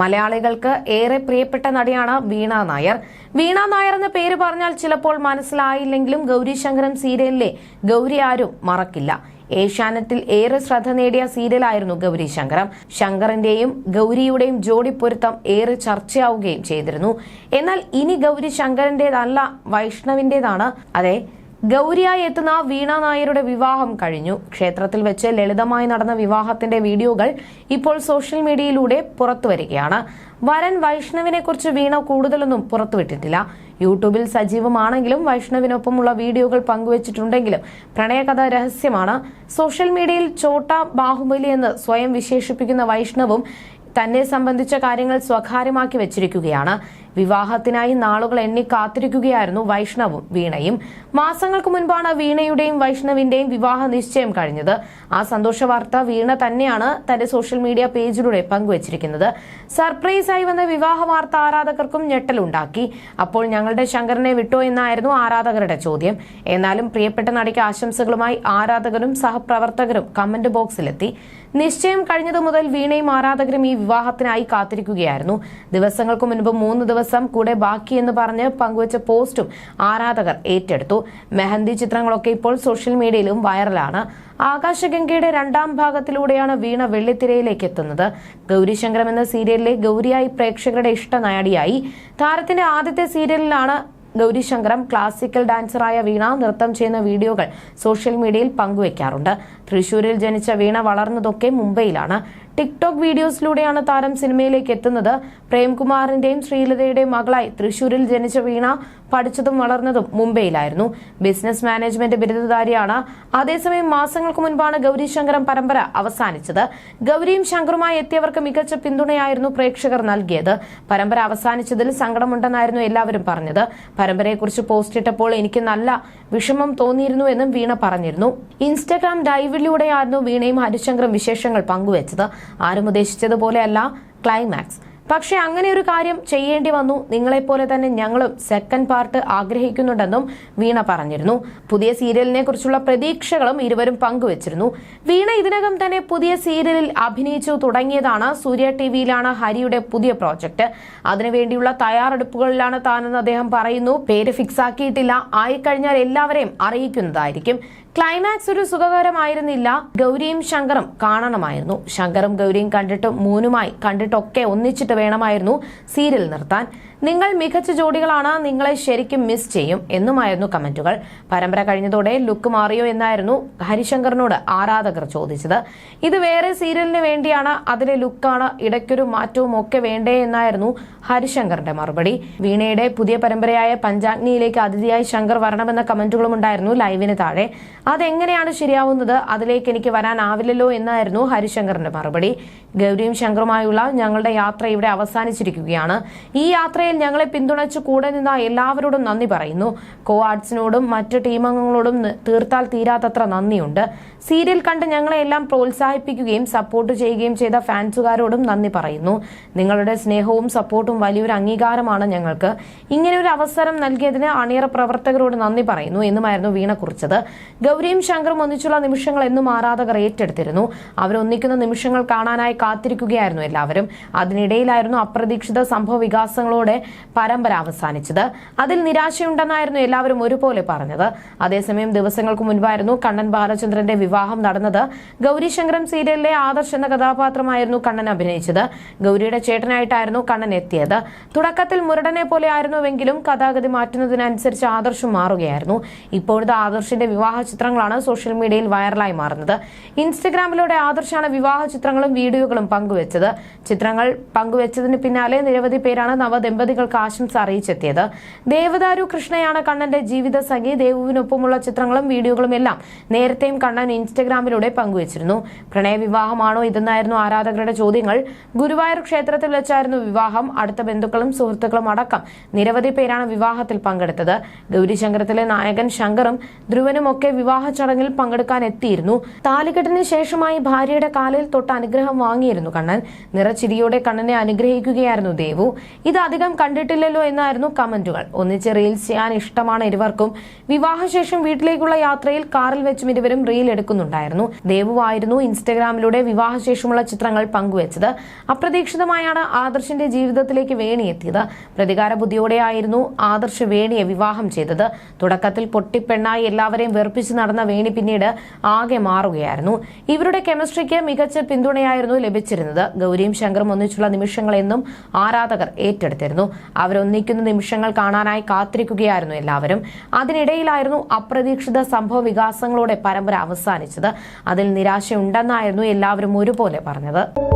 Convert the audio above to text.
മലയാളികൾക്ക് ഏറെ പ്രിയപ്പെട്ട നടിയാണ് വീണ നായർ. വീണ നായർ എന്ന പേര് പറഞ്ഞാൽ ചിലപ്പോൾ മനസ്സിലായില്ലെങ്കിലും ഗൗരി ശങ്കരം സീരിയലിലെ ഗൗരി ആരും മറക്കില്ല. ഏഷ്യാനെറ്റിൽ ഏറെ ശ്രദ്ധ നേടിയ സീരിയലായിരുന്നു ഗൗരി ശങ്കരം. ശങ്കറിന്റെയും ഗൗരിയുടെയും ജോഡി പൊരുത്തം ഏറെ ചർച്ചയാവുകയും ചെയ്തിരുന്നു. എന്നാൽ ഇനി ഗൗരി ശങ്കറിന്റേതല്ല വൈഷ്ണവിന്റേതാണ്. അതെ ഗൗരിയായി എത്തുന്ന വീണ നായരുടെ വിവാഹം കഴിഞ്ഞു. ക്ഷേത്രത്തിൽ വെച്ച് ലളിതമായി നടന്ന വിവാഹത്തിന്റെ വീഡിയോകൾ ഇപ്പോൾ സോഷ്യൽ മീഡിയയിലൂടെ പുറത്തുവരികയാണ്. വരൻ വൈഷ്ണവിനെ കുറിച്ച് വീണ കൂടുതലൊന്നും പുറത്തുവിട്ടിട്ടില്ല. യൂട്യൂബിൽ സജീവമാണെങ്കിലും വൈഷ്ണവിനൊപ്പമുള്ള വീഡിയോകൾ പങ്കുവച്ചിട്ടുണ്ടെങ്കിലും പ്രണയകഥ രഹസ്യമാണ്. സോഷ്യൽ മീഡിയയിൽ ചോട്ട ബാഹുബലി എന്ന് സ്വയം വിശേഷിപ്പിക്കുന്ന വൈഷ്ണവും തന്നെ സംബന്ധിച്ച കാര്യങ്ങൾ സ്വകാര്യമാക്കി വെച്ചിരിക്കുകയാണ്. വിവാഹത്തിനായി നാളുകൾ എണ്ണി കാത്തിരിക്കുകയായിരുന്നു വൈഷ്ണവും വീണയും. മാസങ്ങൾക്ക് മുൻപാണ് വീണയുടെയും വൈഷ്ണവിന്റെയും വിവാഹ നിശ്ചയം കഴിഞ്ഞത്. ആ സന്തോഷ വാർത്ത വീണ തന്നെയാണ് തന്റെ സോഷ്യൽ മീഡിയ പേജിലൂടെ പങ്കുവച്ചിരിക്കുന്നത്. സർപ്രൈസായി വന്ന വിവാഹ വാർത്ത ആരാധകർക്കും ഞെട്ടലുണ്ടാക്കി അപ്പോൾ ഞങ്ങളുടെ ശങ്കരനെ വിട്ടോ എന്നായിരുന്നു ആരാധകരുടെ ചോദ്യം. എന്നാലും പ്രിയപ്പെട്ട നടിക്ക് ആശംസകളുമായി ആരാധകരും സഹപ്രവർത്തകരും കമന്റ് ബോക്സിലെത്തി. നിശ്ചയം കഴിഞ്ഞതു മുതൽ വീണയും ആരാധകരും ഈ വിവാഹത്തിനായി കാത്തിരിക്കുകയായിരുന്നു. ദിവസങ്ങൾക്ക് മുൻപ് മൂന്ന് ദിവസം കൂടെ ബാക്കിയെന്ന് പറഞ്ഞ് പങ്കുവച്ച പോസ്റ്റും ആരാധകർ ഏറ്റെടുത്തു. മെഹന്തി ചിത്രങ്ങളൊക്കെ ഇപ്പോൾ സോഷ്യൽ മീഡിയയിലും വൈറലാണ്. ആകാശഗംഗയുടെ രണ്ടാം ഭാഗത്തിലൂടെയാണ് വീണ വെള്ളിത്തിരയിലേക്ക് എത്തുന്നത്. ഗൗരിശങ്കരം എന്ന സീരിയലിലെ ഗൗരിയായി പ്രേക്ഷകരുടെ ഇഷ്ട നായടിയായി താരത്തിന്റെ ആദ്യത്തെ സീരിയലിലാണ് ഗൗരിശങ്കരം ക്ലാസിക്കൽ ഡാൻസറായ വീണ നൃത്തം ചെയ്യുന്ന വീഡിയോകൾ സോഷ്യൽ മീഡിയയിൽ പങ്കുവയ്ക്കാറുണ്ട് തൃശൂരിൽ ജനിച്ച വീണ വളർന്നതൊക്കെ മുംബൈയിലാണ്. ടിക്ടോക്ക് വീഡിയോസിലൂടെയാണ് താരം സിനിമയിലേക്ക് എത്തുന്നത്. പ്രേംകുമാറിന്റെയും ശ്രീലതയുടെയും മകളായി തൃശൂരിൽ ജനിച്ച വീണ പഠിച്ചതും വളർന്നതും മുംബൈയിലായിരുന്നു. Business management ബിരുദധാരിയാണ്. അതേസമയം മാസങ്ങൾക്ക് മുൻപാണ് ഗൗരി ശങ്കരം പരമ്പര അവസാനിച്ചത്. ഗൗരിയും ശങ്കറുമായി എത്തിയവർക്ക് മികച്ച പിന്തുണയായിരുന്നു പ്രേക്ഷകർ നൽകിയത്. പരമ്പര അവസാനിച്ചതിൽ സങ്കടമുണ്ടെന്നായിരുന്നു എല്ലാവരും പറഞ്ഞത്. പരമ്പരയെക്കുറിച്ച് പോസ്റ്റിട്ടപ്പോൾ എനിക്ക് നല്ല വിഷമം തോന്നിയിരുന്നു എന്നും വീണ പറഞ്ഞിരുന്നു. ഇൻസ്റ്റഗ്രാം ലൈവിലൂടെയായിരുന്നു വീണയും ഹരിശങ്കറും വിശേഷങ്ങൾ പങ്കുവച്ചത്. ആരും ഉദ്ദേശിച്ചതുപോലെയല്ല ക്ലൈമാക്സ് പക്ഷെ അങ്ങനെ ഒരു കാര്യം ചെയ്യേണ്ടി വന്നു. നിങ്ങളെപ്പോലെ തന്നെ ഞങ്ങളും സെക്കൻഡ് പാർട്ട് ആഗ്രഹിക്കുന്നുണ്ടെന്നും വീണ പറഞ്ഞിരുന്നു. പുതിയ സീരിയലിനെ കുറിച്ചുള്ള പ്രതീക്ഷകളും ഇരുവരും പങ്കുവച്ചിരുന്നു. വീണ ഇതിനകം തന്നെ പുതിയ സീരിയലിൽ അഭിനയിച്ചു തുടങ്ങിയതാണ് സൂര്യ ടി വിയിലാണ് ഹരിയുടെ പുതിയ പ്രോജക്ട്. അതിനുവേണ്ടിയുള്ള തയ്യാറെടുപ്പുകളിലാണ് താനെന്ന് അദ്ദേഹം പറയുന്നു. പേര് ഫിക്സ് ആക്കിയിട്ടില്ല. ആയിക്കഴിഞ്ഞാൽ എല്ലാവരെയും അറിയിക്കുന്നതായിരിക്കും. ക്ലൈമാക്സ് ഒരു സുഖകരമായിരുന്നില്ല. ഗൗരിയും ശങ്കറും കാണണമായിരുന്നു. ശങ്കറും ഗൗരിയും കണ്ടിട്ട് മൂനുമായി കണ്ടിട്ടൊക്കെ ഒന്നിച്ചിട്ട് വേണമായിരുന്നു സീരിയൽ നിർത്താൻ. നിങ്ങൾ മികച്ച ജോഡികളാണ് നിങ്ങളെ ശരിക്കും മിസ് ചെയ്യും എന്നുമായിരുന്നു കമന്റുകൾ. പരമ്പര കഴിഞ്ഞതോടെ ലുക്ക് മാറിയോ എന്നായിരുന്നു ഹരിശങ്കറിനോട് ആരാധകർ ചോദിച്ചത്. ഇത് വേറെ സീരിയലിന് വേണ്ടിയാണ് അതിലെ ലുക്കാണ് ഇടയ്ക്കൊരു മാറ്റവും ഒക്കെ വേണ്ടേ എന്നായിരുന്നു ഹരിശങ്കറിന്റെ മറുപടി. വീണയുടെ പുതിയ പരമ്പരയായ പഞ്ചാഗ്നിയിലേക്ക് അതിഥിയായി ശങ്കർ വരണമെന്ന കമന്റുകളും ഉണ്ടായിരുന്നു ലൈവിന് താഴെ. അതെങ്ങനെയാണ് ശരിയാവുന്നത്? അതിലേക്ക് എനിക്ക് വരാനാവില്ലല്ലോ എന്നായിരുന്നു ഹരിശങ്കറിന്റെ മറുപടി. ഗൗരിയും ശങ്കറുമായുള്ള ഞങ്ങളുടെ യാത്ര ഇവിടെ അവസാനിച്ചിരിക്കുകയാണ്. ഈ യാത്രയിൽ ഞങ്ങളെ പിന്തുണച്ച് കൂടെ നിന്ന എല്ലാവരോടും നന്ദി പറയുന്നു. കോ ആർട്സിനോടും മറ്റ് ടീമംഗങ്ങളോടും തീർത്താൽ തീരാത്തത്ര നന്ദിയുണ്ട്. സീരിയൽ കണ്ട് ഞങ്ങളെ എല്ലാം പ്രോത്സാഹിപ്പിക്കുകയും സപ്പോർട്ട് ചെയ്യുകയും ചെയ്ത ഫാൻസുകാരോടും നന്ദി പറയുന്നു. നിങ്ങളുടെ സ്നേഹവും സപ്പോർട്ടും വലിയൊരു അംഗീകാരമാണ് ഞങ്ങൾക്ക്. ഇങ്ങനെ ഒരു അവസരം നൽകിയതിന് അണിയറ പ്രവർത്തകരോട് നന്ദി പറയുന്നു എന്നുമായിരുന്നു വീണ കുറിച്ചത്. ഗൗരിയും ശങ്കറും ഒന്നിച്ചുള്ള നിമിഷങ്ങൾ എന്നും ആരാധകർ ഏറ്റെടുത്തിരുന്നു. അവരൊന്നിക്കുന്ന നിമിഷങ്ങൾ കാണാനായി കാത്തിരിക്കുകയായിരുന്നു എല്ലാവരും. അതിനിടയിലായിരുന്നു അപ്രതീക്ഷിത സംഭവ വികാസങ്ങളോടെ പരമ്പര അവസാനിച്ചത്. അതിൽ നിരാശയുണ്ടെന്നായിരുന്നു എല്ലാവരും ഒരുപോലെ പറഞ്ഞത്. അതേസമയം ദിവസങ്ങൾക്ക് മുൻപായിരുന്നു കണ്ണൻ ബാലചന്ദ്രന്റെ വിവാഹം നടന്നത്. ഗൗരി ശങ്കരൻ സീരിയലിലെ ആദർശ് എന്ന കഥാപാത്രമായിരുന്നു കണ്ണൻ അഭിനയിച്ചത്. ഗൗരിയുടെ ചേട്ടനായിട്ടായിരുന്നു കണ്ണൻ എത്തിയത്. തുടക്കത്തിൽ മുരടനെ പോലെ ആയിരുന്നുവെങ്കിലും കഥാഗതി മാറ്റുന്നതിനനുസരിച്ച് ആദർശം മാറുകയായിരുന്നു. ഇപ്പോഴത്തെ ആദർശിന്റെ വിവാഹ ചിത്രങ്ങളാണ് സോഷ്യൽ മീഡിയയിൽ വൈറലായി മാറുന്നത്. ഇൻസ്റ്റഗ്രാമിലൂടെ ആദർശാണ് വിവാഹ ചിത്രങ്ങളും വീഡിയോകളും പങ്കുവച്ചത്. ചിത്രങ്ങൾ പങ്കുവച്ചതിന് പിന്നാലെ നിരവധി പേരാണ് നവദമ്പതികൾക്ക് ആശംസ അറിയിച്ചെത്തിയത്. ദേവദാരു കൃഷ്ണയാണ് കണ്ണന്റെ ജീവിത സംഖ്യ ദേവുവിനൊപ്പമുള്ള ചിത്രങ്ങളും വീഡിയോകളും എല്ലാം നേരത്തെയും കണ്ണൻ ഇൻസ്റ്റഗ്രാമിലൂടെ പങ്കുവച്ചിരുന്നു. പ്രണയവിവാഹമാണോ ഇതെന്നായിരുന്നു ആരാധകരുടെ ചോദ്യങ്ങൾ. ഗുരുവായൂർ ക്ഷേത്രത്തിൽ വെച്ചായിരുന്നു വിവാഹം. അടുത്ത ബന്ധുക്കളും സുഹൃത്തുക്കളും അടക്കം നിരവധി പേരാണ് വിവാഹത്തിൽ പങ്കെടുത്തത്. ഗൗരിശങ്കരത്തിലെ നായകൻ ശങ്കറും ധ്രുവനും ഒക്കെ വിവാഹ ചടങ്ങിൽ പങ്കെടുക്കാൻ എത്തിയിരുന്നു. താലികെട്ടിന് ശേഷമായി ഭാര്യയുടെ കാലിൽ തൊട്ട് അനുഗ്രഹം വാങ്ങിയിരുന്നു കണ്ണൻ. നിറച്ചിരിയോടെ കണ്ണനെ അനുഗ്രഹിക്കുകയായിരുന്നു ദേവു. ഇത് അധികം കണ്ടിട്ടില്ലല്ലോ എന്നായിരുന്നു കമന്റുകൾ. ഒന്നിച്ച് റീൽസ് ചെയ്യാൻ ഇഷ്ടമാണ് ഇരുവർക്കും. വിവാഹശേഷം വീട്ടിലേക്കുള്ള യാത്രയിൽ കാറിൽ വെച്ചും ഇരുവരും റീൽ എടുക്കുന്നുണ്ടായിരുന്നു. ദേവുവായിരുന്നു ഇൻസ്റ്റഗ്രാമിലൂടെ വിവാഹശേഷമുള്ള ചിത്രങ്ങൾ പങ്കുവച്ചത്. അപ്രതീക്ഷിതമായാണ് ആദർശിന്റെ ജീവിതത്തിലേക്ക് വേണിയെത്തിയത് പ്രതികാര ബുദ്ധിയോടെയായിരുന്നു ആദർശ് വേണിയെ വിവാഹം ചെയ്തത്. തുടക്കത്തിൽ പൊട്ടിപ്പെണ്ണായി എല്ലാവരെയും വെറുപ്പിച്ച് നടന്ന വേണി പിന്നീട് ആകെ മാറുകയായിരുന്നു. ഇവരുടെ കെമിസ്ട്രിക്ക് മികച്ച പിന്തുണയായിരുന്നു ലഭിച്ചിരുന്നത്. ഗൗരിയും ശങ്കറും ഒന്നിച്ചുള്ള നിമിഷങ്ങളെന്നും ആരാധകർ ഏറ്റെടുത്തിരുന്നു. അവരൊന്നിക്കുന്ന നിമിഷങ്ങൾ കാണാനായി കാത്തിരിക്കുകയായിരുന്നു എല്ലാവരും. അതിനിടയിലായിരുന്നു അപ്രതീക്ഷിത സംഭവ വികാസങ്ങളോടെ പരമ്പര അവസാനിച്ചത്. അതിൽ നിരാശയുണ്ടെന്നായിരുന്നു എല്ലാവരും ഒരുപോലെ പറഞ്ഞത്.